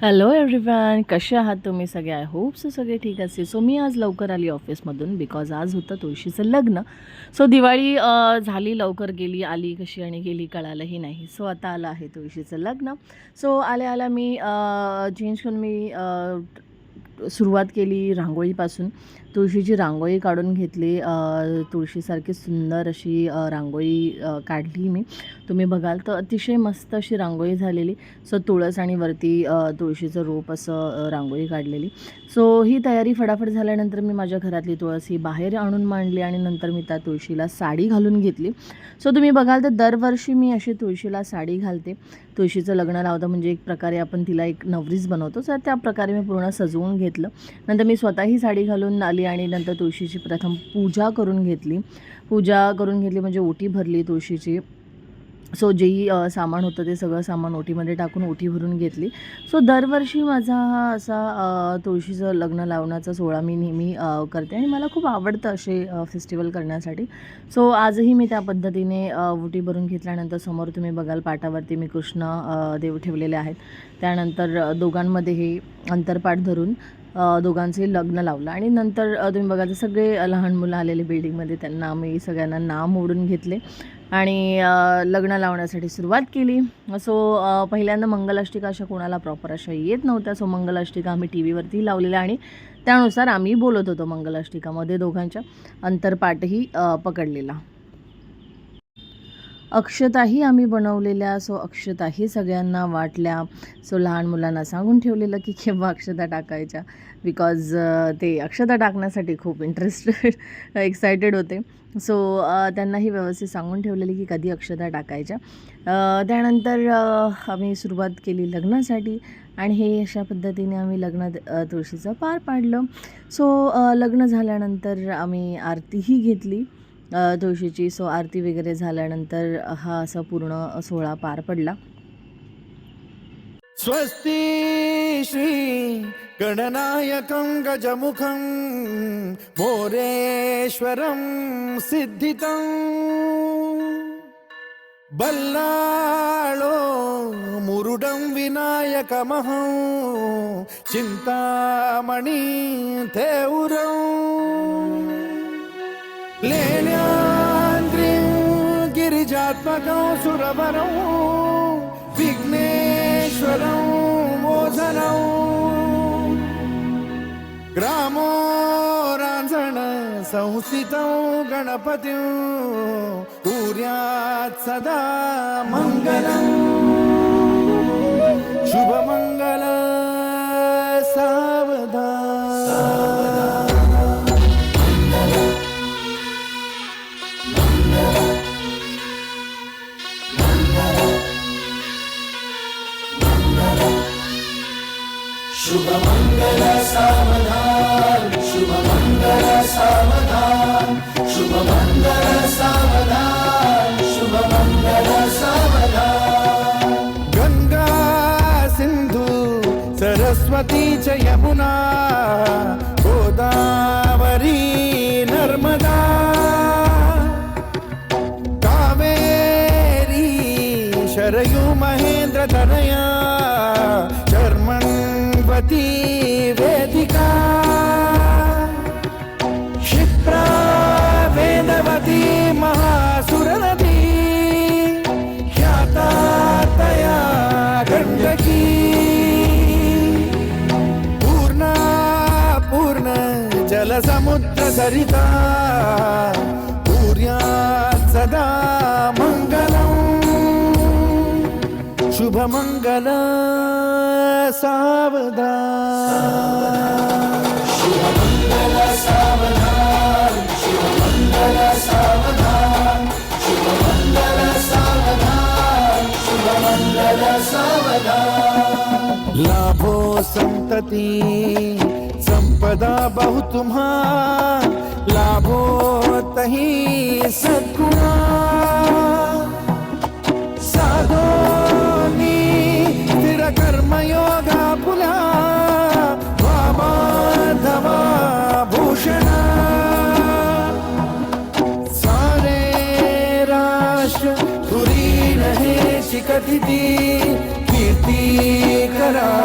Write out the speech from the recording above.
Hello everyone कसे आहात तुम्ही सगळे? आय होप सो सगळे ठीक असतील सो मी आज लवकर आली ऑफिसमधून बिकॉज आज होतं तुळशीचं लग्न. सो दिवाळी झाली लवकर गेली आली कशी आणि गेली कळालंही नाही. सो आता आलं आहे तुळशीचं लग्न. सो आल्या आल्या मी चेंज करून मी सुरुवात केली रांगोळीपासून. तुळशीची रांगोळी काढून घेतली तुळशीसारखी सुंदर अशी रांगोळी काढली मी. तुम्ही बघाल तर अतिशय मस्त अशी रांगोळी झालेली. सो तुळस आणि वरती तुळशीचं रोप असं रांगोळी काढलेली. सो ही तयारी फटाफट झाल्यानंतर मी माझ्या घरातली तुळस ही बाहेर आणून मांडली आणि नंतर मी त्या तुळशीला साडी घालून घेतली. सो तुम्ही बघाल तर दरवर्षी मी अशी तुळशीला साडी घालते. तुळशीचं लग्न लावतं म्हणजे एक प्रकारे आपण तिला एक नवरीच बनवतो. सर त्या प्रकारे मी पूर्ण सजवून घेतलं. नंतर मी स्वतःही साडी घालून आली आणि नंतर तुळशीची प्रथम पूजा करून घेतली. पूजा करून घेतली म्हणजे ओटी भरली तुळशीची. सो जेही सामान होतं ते सगळं सामान ओटीमध्ये टाकून ओटी भरून घेतली. सो दरवर्षी माझा हा असा तुळशीचं लग्न लावण्याचा सोहळा मी नेहमी करते आणि मला खूप आवडतं असे फेस्टिवल करण्यासाठी. सो आजही मी त्या पद्धतीने ओटी भरून घेतल्यानंतर समोर तुम्ही बघाल पाटावरती मी कृष्ण देव ठेवलेले आहेत. त्यानंतर दोघांमध्येही दोघांमध्ये हे अंतरपाठ धरून दोघांचे लग्न लावलं आणि नंतर तुम्ही बघा सगळे लहान मुलं आलेले बिल्डिंगमध्ये त्यांना आम्ही सगळ्यांना नाम मोडून घेतले. आणि लग्न लावण्यासाठी सुरुवात केली. सो पहिल्यांदा मंगलाष्टिका अशा कोणाला प्रॉपर अशा येत नव्हत्या. सो मंगलाष्टिका आम्ही टी व्हीवरती लावलेल्या आणि त्यानुसार आम्ही बोलत होतो मंगलाष्टिकामध्ये दोघांच्या. अंतरपाठही पकडलेला. अक्षताही आम्ही बनवलेल्या सो अक्षताही सगळ्यांना वाटल्या. सो लहान मुलांना सांगून ठेवलेलं की केव्हा अक्षता टाकायच्या? बिकॉज ते अक्षता टाकण्यासाठी खूप इंटरेस्टेड एक्सायटेड होते. सो त्यांनाही व्यवस्थित सांगून ठेवलेली की कधी अक्षता टाकायच्या. त्यानंतर आम्ही सुरुवात केली लग्नासाठी आणि हे अशा पद्धतीने आम्ही लग्न तुळशीचं पार पाडलं. सो लग्न झाल्यानंतर आम्ही आरतीही घेतली. तुळशीची सो आरती वगैरे झाल्यानंतर हा असा पूर्ण सोहळा पार पडला. स्वस्ती श्री गणनायकं गजमुखं मोरेश्वरं सिद्धितं. बल्लाळो मुरुडं विनायकमहं चिन्तामणि थेउरं गिरिजात्मकं विघ्नेश्वरौ मोदनौ मोचनं ग्रामो राञ्जण संस्थितं गणपतिं कुर्यात् सदा मङ्गलम् शुभमङ्गल सावधान. శుభమంగళ సావధాన్ శుభమంగళ సావధాన్ శుభమంగళ సావధాన్ శుభమంగళ సావధాన్. గంగా సింధు సరస్వతి చ యమునా గోదావరి నర్మదా. కావేరీ శరయు మహేంద్ర తనయా. चर्मण्वती वेदिका। क्षिप्रा वेदवती महासुरनदी। ख्याता तया गण्डकी पूर्णा पूर्ण जलसमुद्र सरिता। सदा मङ्गलम् शुभमङ्गल सावधान लाभो संतती संपदा बहु तुम्हा लाभो तही सद्गुणा कधी ती कीर्ती करा.